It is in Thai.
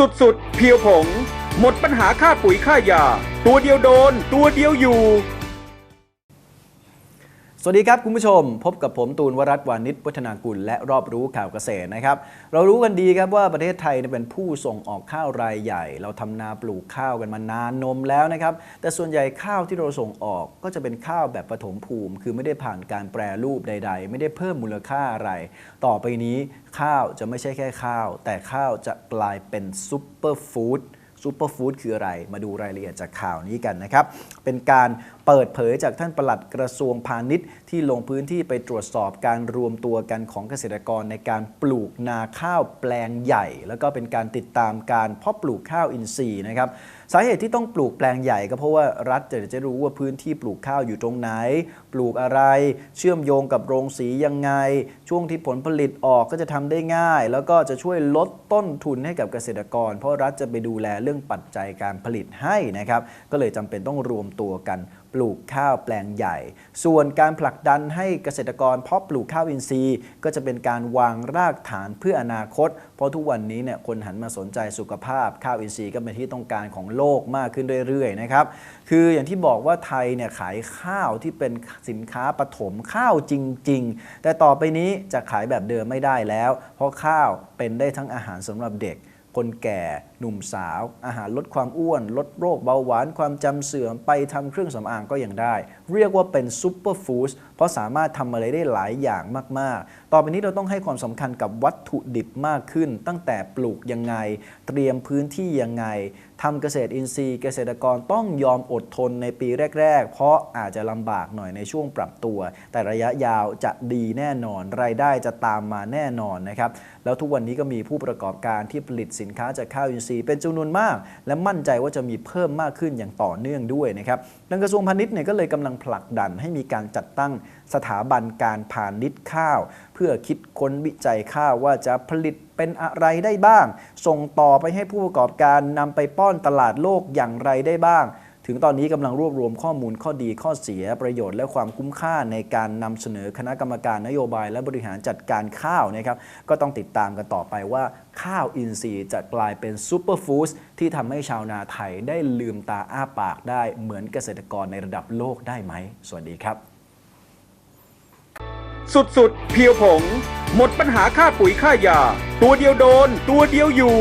สุดๆ เพียวผง หมดปัญหาค่าปุ๋ยค่ายา ตัวเดียวโดน ตัวเดียวอยู่ สวัสดีครับคุณผู้ชม พบกับผมตูนวรัตน์วานิชวัฒนากุลและรอบรู้ข่าวเกษตรนะครับ เรารู้กันดีครับว่าประเทศไทยเป็นผู้ส่งออกข้าวรายใหญ่ เราทำนาปลูกข้าวกันมานานนมแล้วนะครับ แต่ส่วนใหญ่ข้าวที่เราส่งออกก็จะเป็นข้าวแบบปฐมภูมิ คือไม่ได้ผ่านการแปรรูปใด ๆ ไม่ได้เพิ่มมูลค่าอะไร ต่อไปนี้ข้าวจะไม่ใช่แค่ข้าว แต่ข้าวจะกลายเป็นซุปเปอร์ฟู้ด ซูเปอร์ฟู้ดคืออะไร มาดูรายละเอียดจากข่าวนี้กันนะครับ เป็นการเปิดเผยจากท่านปลัดกระทรวงพาณิชย์ ที่ลงพื้นที่ไปตรวจสอบการรวมตัวกันของเกษตรกรในการปลูกนาข้าวแปลงใหญ่ แล้วก็เป็นการติดตามการเพาะปลูกข้าวอินทรีย์นะครับสาเหตุที่ต้องปลูกแปลงใหญ่ก็เพราะว่ารัฐจะจะรู้ว่าพื้นที่ปลูกข้าวอยู่ตรงไหน ปลูกอะไร เชื่อมโยงกับโรงสียังไง ช่วงที่ผลผลิตออกก็จะทำได้ง่าย แล้วก็จะช่วยลดต้นทุนให้กับเกษตรกร เพราะรัฐจะไปดูแลเรื่องื่องปัจจัยการผลิตให้นะครับ ก็เลยจำเป็นต้องรวมตัวกันปลูกข้าวแปลงใหญ่ ส่วนการผลักดันให้เกษตรกรเพาะปลูกข้าวอินทรีย์ ก็จะเป็นการวางรากฐานเพื่ออนาคต เพราะทุกวันนี้เนี่ยคนหันมาสนใจสุขภาพ ข้าวอินทรีย์ก็เป็นที่ต้องการของโลกมากขึ้นเรื่อยๆนะครับ คืออย่างที่บอกว่าไทยเนี่ยขายข้าวที่เป็นสินค้าปฐมข้าวจริง ๆ แต่ต่อไปนี้จะขายแบบเดิมไม่ได้แล้ว เพราะข้าวเป็นได้ทั้งอาหารสำหรับเด็ก คนแก่ หนุ่มสาว อาหารลดความอ้วน ลดโรคเบาหวานความจำเสื่อมไปทำเครื่องสำอางก็ยังได้ เรียกว่าเป็นซูเปอร์ฟู้ดเพราะสามารถทำอะไรได้หลายอย่างมาก ๆ ต่อไปนี้เราต้องให้ความสำคัญกับวัตถุดิบมากขึ้น ตั้งแต่ปลูกยังไง เตรียมพื้นที่ยังไงทำเกษตรอินทรีย์ เกษตรกรต้องยอมอดทนในปีแรก ๆ เพราะอาจจะลำบากหน่อยในช่วงปรับตัว แต่ระยะยาวจะดีแน่นอน รายได้จะตามมาแน่นอนนะครับแล้วทุกวันนี้ก็มีผู้ประกอบการที่ผลิตสินค้าจากข้าวอินทรีย์เป็นจำนวนมาก และมั่นใจว่าจะมีเพิ่มมากขึ้นอย่างต่อเนื่องด้วยนะครับทางกระทรวงพาณิชย์เนี่ยก็เลยกำลังผลักดันให้มีการจัดตั้งสถาบันการพาณิชย์ข้าว เพื่อคิดค้นวิจัยข้าวว่าจะผลิตเป็นอะไรได้บ้าง ส่งต่อไปให้ผู้ประกอบการนำไปป้อนตลาดโลกอย่างไรได้บ้าง ถึงตอนนี้กำลังรวบรวมข้อมูลข้อดีข้อเสียประโยชน์และความคุ้มค่าในการนำเสนอคณะกรรมการนโยบาย และบริหารจัดการข้าวนะครับก็ต้องติดตามกันต่อไปว่าข้าวอินทรีย์จะกลายเป็นซูเปอร์ฟู้ดที่ทำให้ชาวนาไทยได้ลืมตาอ้าปากได้เหมือนเกษตรกรในระดับโลกได้ไหม สวัสดีครับ สุดๆเพียวผง หมดปัญหาค่าปุ๋ยค่ายา ตัวเดียวโดน ตัวเดียวอยู่